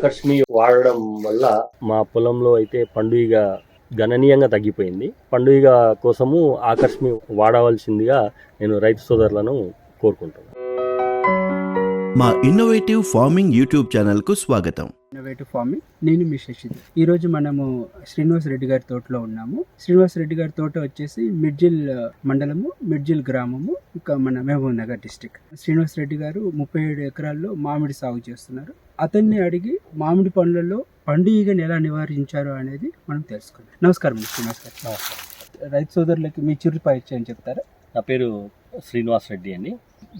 ఆకర్షమి వాడడం వల్ల మా పొలంలో అయితే పండుగ గణనీయంగా తగ్గిపోయింది. పండుగ కోసము ఆకర్షమి వాడవలసిందిగా నేను రైతు సోదరులను కోరుకుంటున్నాను. మా ఇన్నోవేటివ్ ఫార్మింగ్ యూట్యూబ్ ఛానల్కు స్వాగతం. ఇన్నోవేటివ్ ఫార్మింగ్ నేను మీ శశిధర్. ఈ రోజు మనము శ్రీనివాస్ రెడ్డి గారి తోటలో ఉన్నాము. శ్రీనివాస్ రెడ్డి గారి తోట వచ్చేసి మిడ్జిల్ మండలము మిడ్జిల్ గ్రామము ఇంకా మన మహబూబ్ నగర్ డిస్టిక్ శ్రీనివాస్ రెడ్డి గారు ముప్పై ఏడు ఎకరాల్లో మామిడి సాగు చేస్తున్నారు. అతన్ని అడిగి మామిడి పండ్లలో పండుగని ఎలా నివారించారు అనేది మనం తెలుసుకుందాం. నమస్కారం శ్రీనివాస్ గారు రైతు సోదరులకి మీ చిరు పరిచయం చెప్తారా? నా పేరు శ్రీనివాస్ రెడ్డి అండి.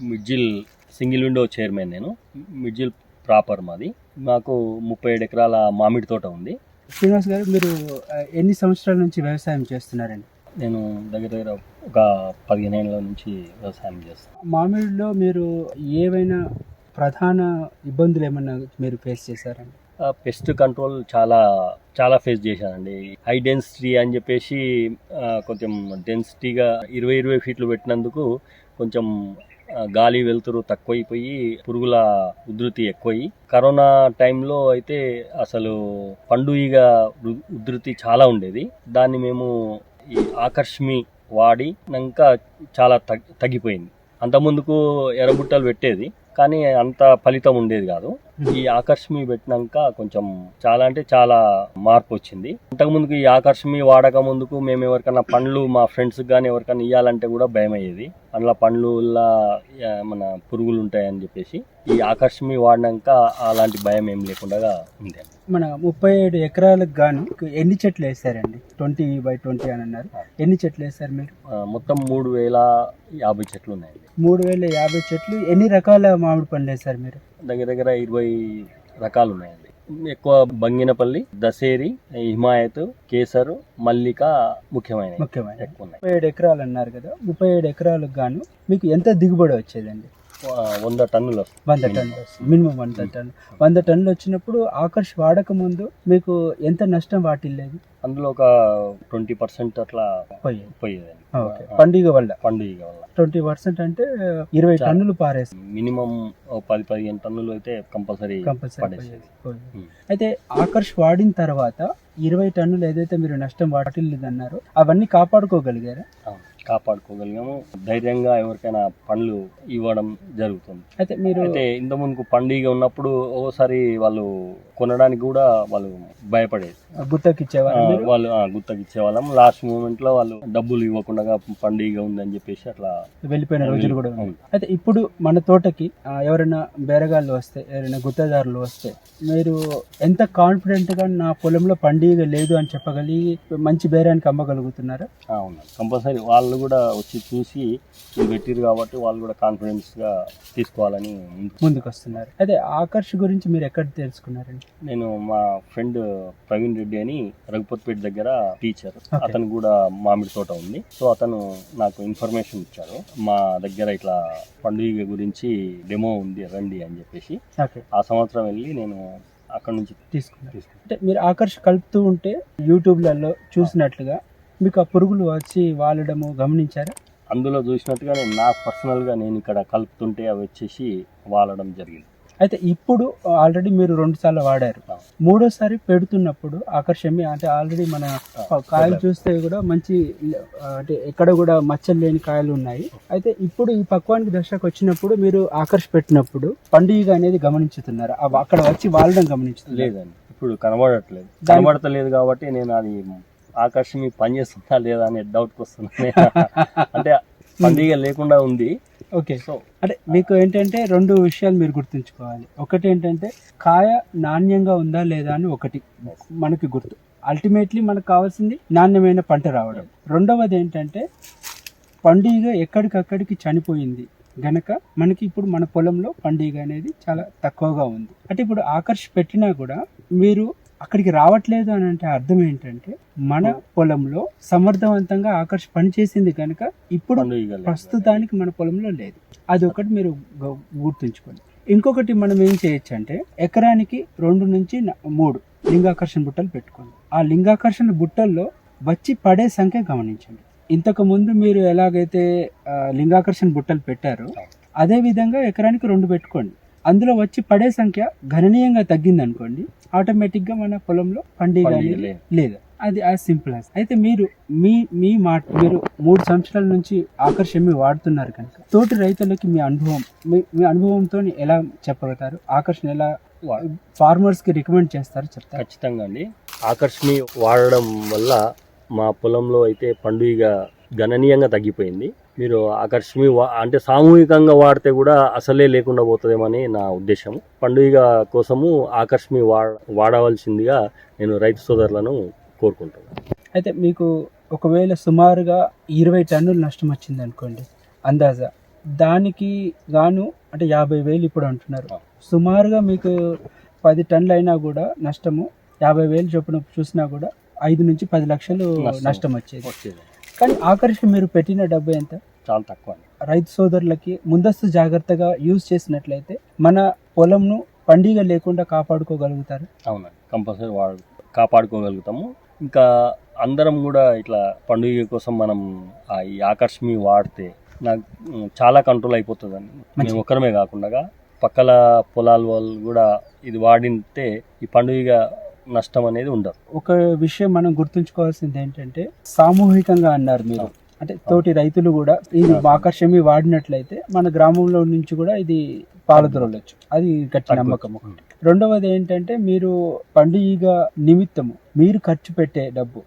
మిడ్జిల్ సింగిల్ విండో చైర్మన్ నేను. మిడ్జిల్ ప్రాపర్ మాది. మాకు ముప్పై ఏడు ఎకరాల మామిడి తోట ఉంది. శ్రీనివాస్ గారు మీరు ఎన్ని సంవత్సరాల నుంచి వ్యవసాయం చేస్తున్నారండి? నేను దగ్గర దగ్గర ఒక పదిహేను ఏళ్ళ నుంచి వ్యవసాయం చేస్తాను. మామిడిలో మీరు ఏవైనా ప్రధాన ఇబ్బందులు ఏమన్నా మీరు ఫేస్ చేశారండి? పెస్ట్ కంట్రోల్ చాలా చాలా ఫేస్ చేశానండి. హై డెన్సిటీ అని చెప్పేసి కొంచెం డెన్సిటీగా ఇరవై ఇరవై ఫీట్లు పెట్టినందుకు కొంచెం గాలి వెలుతురు తక్కువైపోయి పురుగుల ఉధృతి ఎక్కువయి కరోనా టైంలో అయితే అసలు పండుగ ఉధృతి చాలా ఉండేది. దాన్ని మేము ఈ ఆకర్షమి వాడినాక చాలా తగ్గి తగ్గిపోయింది. అంతకుముందుకు ఎర్రబుట్టలు పెట్టేది. కానీ అంత ఫలితం ఉండేది కాదు. ఈ ఆకర్షమి పెట్టినాక కొంచెం చాలా అంటే చాలా మార్పు వచ్చింది. ఇంతకు ముందుకు ఈ ఆకర్షమి వాడక ముందుకు మేము ఎవరికైనా పండ్లు మా ఫ్రెండ్స్ కానీ ఎవరికైనా ఇవ్వాలంటే కూడా భయం అయ్యేది. అందులో పండ్లు మన పురుగులు ఉంటాయని చెప్పేసి ఈ ఆకర్షమి వాడినాక అలాంటి భయం ఏం లేకుండా ఉంది. మన ముప్పై ఏడు ఎకరాలకు గాను ఎన్ని చెట్లు వేసారండి? ట్వంటీ బై ట్వంటీ అని అన్నారు. ఎన్ని చెట్లు వేసారు మీరు? మొత్తం మూడు వేల యాభై చెట్లు ఉన్నాయండి. మూడు వేల యాభై చెట్లు. ఎన్ని రకాల మామిడి పండ్లు వేసారు మీరు? దగ్గర దగ్గర ఇరవై రకాలు ఉన్నాయండి ఎక్కువ బంగినపల్లి దసేరి హిమాయత్ కేసరు మల్లిక ముఖ్యమైన ముఖ్యమైన ఎక్కువ ఉన్నాయి. ముప్పై ఏడు ఎకరాలు అన్నారు కదా ముప్పై ఏడు ఎకరాలకు గాను మీకు ఎంత దిగుబడి వచ్చేదండి? వంద టన్నులు వంద టన్నులు మినిమం వంద టన్ను వంద టన్నులు వచ్చినప్పుడు ఆకర్ష్ వాడక ముందు మీకు ఎంత నష్టం వాటిల్లేదు? అందులో ఒక ట్వంటీ పర్సెంట్ అట్లా పోయేది. పండుగ వల్ల. పండుగ వల్ల. ట్వంటీ పర్సెంట్ అంటే ఇరవై. టన్నులు పారేస్తుంది మినిమం పది పదిహేను టన్నులు అయితే కంపల్సరీ కంపల్సరీ. అయితే ఆకర్ష్ వాడిన తర్వాత ఇరవై టన్నులు ఏదైతే మీరు నష్టం వాటిల్లేదన్నారో అవన్నీ కాపాడుకోగలిగారా? కాపాడుకోగలిగాము. ధైర్యంగా ఎవరికైనా పండ్లు ఇవ్వడం జరుగుతుంది. అయితే మీరు అయితే ఇంత ముందుకు పండుగ ఉన్నప్పుడు ఓసారి వాళ్ళు కొనడానికి కూడా వాళ్ళు భయపడేది. గుత్తకి మీరు? వాళ్ళు గుత్తకి ఇచ్చేవాళ్ళం లాస్ట్ మూమెంట్లో వాళ్ళు డబ్బులు ఇవ్వకుండా పండుగ ఉందని చెప్పేసి అట్లా వెళ్ళిపోయిన రోజులు కూడా. అయితే ఇప్పుడు మన తోటకి ఎవరైనా బేరగాళ్ళు వస్తే ఎవరైనా గుత్తదారులు వస్తే మీరు ఎంత కాన్ఫిడెంట్గా నా పొలంలో పండుగ లేదు అని చెప్పగలిగి మంచి బేరానికి అమ్మగలుగుతున్నారా? అవును. కంపల్సరీ వాళ్ళు కూడా వచ్చి చూసి ఇది పెట్టిరు కాబట్టి వాళ్ళు కూడా కాన్ఫిడెన్స్గా తీసుకోవాలని. ముందుకు వస్తున్నారు అయితే ఆకర్ష్ గురించి మీరు ఎక్కడ తెలుసుకున్నారండి? నేను మా ఫ్రెండ్ ప్రవీణ్ రెడ్డి అని రఘుపతిపేట దగ్గర టీచర్. అతను కూడా మామిడి తోట ఉంది. సో అతను నాకు ఇన్ఫర్మేషన్ ఇచ్చారు. మా దగ్గర ఇట్లా పండుగ గురించి డెమో ఉంది రండి అని చెప్పేసి. ఆ సంవత్సరం వెళ్ళి నేను అక్కడ నుంచి తీసుకున్నాను. అంటే మీరు ఆకర్ష్ కలుపుతూ ఉంటే యూట్యూబ్లలో చూసినట్లుగా మీకు ఆ పురుగులు వచ్చి వాలడము గమనించారా? అందులో చూసినట్టుగా నేను నా పర్సనల్గా నేను ఇక్కడ కలుపుతుంటే అవి వచ్చేసి వాలడం జరిగింది. అయితే ఇప్పుడు ఆల్రెడీ మీరు రెండు సార్లు వాడారు. మూడోసారి పెడుతున్నప్పుడు ఆకర్షమి అంటే ఆల్రెడీ మన కాయలు చూస్తే కూడా మంచి అంటే ఎక్కడ కూడా మచ్చలు లేని కాయలు ఉన్నాయి. అయితే ఇప్పుడు ఈ పక్వానికి దశకు వచ్చినప్పుడు మీరు ఆకర్ష పెట్టినప్పుడు పండుగ అనేది గమనించుతున్నారు? అక్కడ వచ్చి వాలడం గమనించుతున్నారు? లేదండి. ఇప్పుడు కనబడట్లేదు. కనబడతలేదు కాబట్టి నేను అది ఆకర్షణ పని చేస్తుందా లేదా అనే డౌట్కి వస్తున్నాను అంటే పండుగ లేకుండా ఉంది. ఓకే. సో అంటే మీకు ఏంటంటే రెండు విషయాలు మీరు గుర్తుంచుకోవాలి. ఒకటి ఏంటంటే కాయ నాణ్యంగా ఉందా లేదా అని ఒకటి మనకి గుర్తు. అల్టిమేట్లీ మనకు కావాల్సింది నాణ్యమైన పంట రావడం. రెండవది ఏంటంటే పండుగ ఎక్కడికక్కడికి చనిపోయింది గనక మనకి ఇప్పుడు మన పొలంలో పండుగ అనేది చాలా తక్కువగా ఉంది. అంటే ఇప్పుడు ఆకర్ష్ పెట్టినా కూడా మీరు అక్కడికి రావట్లేదు అని అంటే అర్థం ఏంటంటే మన పొలంలో సమర్థవంతంగా ఆకర్ష్ పనిచేసింది కనుక ఇప్పుడు. ప్రస్తుతానికి మన పొలంలో లేదు. అది ఒకటి మీరు గుర్తుంచుకోండి. ఇంకొకటి మనం ఏం చేయొచ్చు అంటే ఎకరానికి రెండు నుంచి మూడు లింగాకర్షణ బుట్టలు పెట్టుకోండి. ఆ లింగాకర్షణ బుట్టల్లో వచ్చి పడే సంఖ్య గమనించండి. ఇంతకు ముందు మీరు ఎలాగైతే లింగాకర్షణ బుట్టలు పెట్టారో అదే విధంగా ఎకరానికి రెండు పెట్టుకోండి. అందులో వచ్చి పడే సంఖ్య గణనీయంగా తగ్గింది అనుకోండి ఆటోమేటిక్గా మన పొలంలో అనేది లేదు. అది యాజ్ సింపుల్ యాజ్ అయితే మీరు మీ మీ మాట మీరు మూడు సంవత్సరాల నుంచి ఆకర్షమి వాడుతున్నారు కనుక తోటి రైతులకి మీ అనుభవం మీ మీ అనుభవంతో ఎలా చెప్పగలుగుతారు? ఆకర్షణ ఎలా ఫార్మర్స్కి రికమెండ్ చేస్తారు చెప్తారు? ఖచ్చితంగా అండి. ఆకర్షణి వాడడం వల్ల మా పొలంలో అయితే పండుగ గణనీయంగా తగ్గిపోయింది. మీరు ఆకర్షణి అంటే సామూహికంగా వాడితే కూడా అసలే లేకుండా పోతుందేమని నా ఉద్దేశం పండుగ కోసము ఆకర్షణి వాడవలసిందిగా నేను రైతు సోదరులను కోరుకుంటున్నాను. అయితే మీకు ఒకవేళ సుమారుగా ఇరవై టన్నులు నష్టం వచ్చింది అనుకోండి అందాజా దానికి గాను అంటే యాభై వేలు ఇప్పుడు అంటున్నారు. సుమారుగా మీకు పది టన్నులు అయినా కూడా నష్టము యాభై వేలు చొప్పున చూసినా కూడా ఐదు నుంచి పది లక్షలు నష్టం. వచ్చేది. కానీ ఆకర్షణ మీరు పెట్టిన డబ్బు ఎంత? చాలా తక్కువ రైతు సోదరులకి ముందస్తు జాగ్రత్తగా యూజ్ చేసినట్లయితే మన పొలంను పండుగ లేకుండా కాపాడుకోగలుగుతారు. అవునండి. కంపల్సరీ వాడు కాపాడుకోగలుగుతాము. ఇంకా అందరం కూడా ఇట్లా పండుగ కోసం మనం ఆ ఈ ఆకర్షమి వాడితే నాకు చాలా కంట్రోల్ అయిపోతుందండి. మేము ఒక్కరమే కాకుండా పక్కల పొలాల వాళ్ళు కూడా ఇది వాడింటే ఈ పండుగ నష్టం అనేది ఉండదు. ఒక విషయం మనం గుర్తుంచుకోవాల్సింది ఏంటంటే సామూహికంగా అన్నారు మీరు. అంటే తోటి రైతులు కూడా ఇది ఆకర్షమి వాడినట్లయితే మన గ్రామంలో నుంచి కూడా ఇది పాలదొరలొచ్చు అది గట్టి నమ్మకం ఒకటి. రెండవది ఏంటంటే మీరు పండుగ నిమిత్తము మీరు ఖర్చు పెట్టే డబ్బు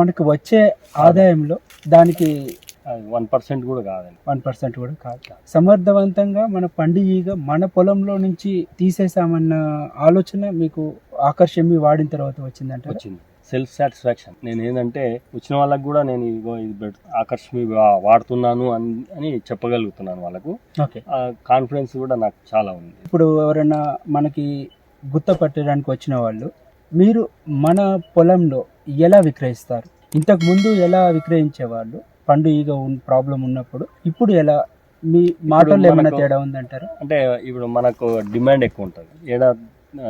మనకు వచ్చే ఆదాయంలో దానికి వన్ పర్సెంట్ కూడా కాదండి. వన్ పర్సెంట్ కూడా కాదు. సమర్థవంతంగా మన పండుగ మన పొలంలో నుంచి తీసేసామన్న ఆలోచన మీకు ఆకర్షమి వాడిన తర్వాత వచ్చిందంటే వచ్చింది. Self satisfaction. నేను ఏంటంటే వచ్చిన వాళ్ళకి కూడా నేను ఇగో ఇది వా- వాడుతున్నాను అని అని చెప్పగలుగుతున్నాను వాళ్ళకు. కాన్ఫిడెన్స్ కూడా నాకు చాలా ఉంది. ఇప్పుడు ఎవరైనా మనకి గుత్త పట్టడానికి వచ్చిన వాళ్ళు మీరు మన పొలంలో ఎలా విక్రయిస్తారు? ఇంతకు ముందు ఎలా విక్రయించేవాళ్ళు పండు ఈగ ప్రాబ్లం ఉన్నప్పుడు ఇప్పుడు ఎలా? మీ మాటల్లో ఏమైనా తేడా ఉందంటారు? అంటే ఇప్పుడు మనకు డిమాండ్ ఎక్కువ ఉంటుంది. ఏడా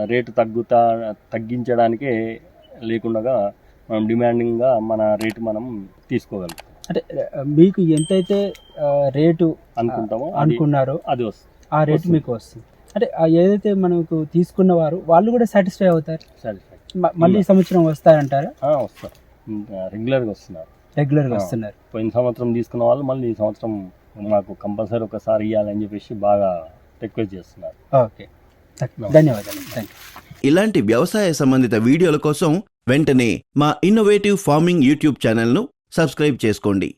రేటు తగ్గుతా తగ్గించడానికే లేకుండా మనం డిమాండింగ్గా మన రేటు మనం తీసుకోగలుగుతాం అంటే మీకు ఎంతైతే రేటు అనుకుంటామో అనుకున్నారో అది వస్తుంది. ఆ రేటు. మీకు వస్తుంది. అంటే ఏదైతే మనకు తీసుకున్న వారు వాళ్ళు కూడా సాటిస్ఫై అవుతారు? మళ్ళీ సంవత్సరం వస్తారంటారా? వస్తారు. రెగ్యులర్గా వస్తున్నారు. రెగ్యులర్గా. వస్తున్నారు. పోయిన సంవత్సరం తీసుకున్న వాళ్ళు మళ్ళీ ఈ సంవత్సరం మాకు కంపల్సరీ ఒకసారి ఇవ్వాలని చెప్పేసి బాగా రిక్వెస్ట్ చేస్తున్నారు. ఓకే. ధన్యవాదాలు. థ్యాంక్ యూ ఇలాంటి వ్యవసాయ సంబంధిత వీడియోల కోసం వెంటనే మా ఇన్నోవేటివ్ ఫార్మింగ్ యూట్యూబ్ ఛానల్ను సబ్స్క్రైబ్ చేసుకోండి.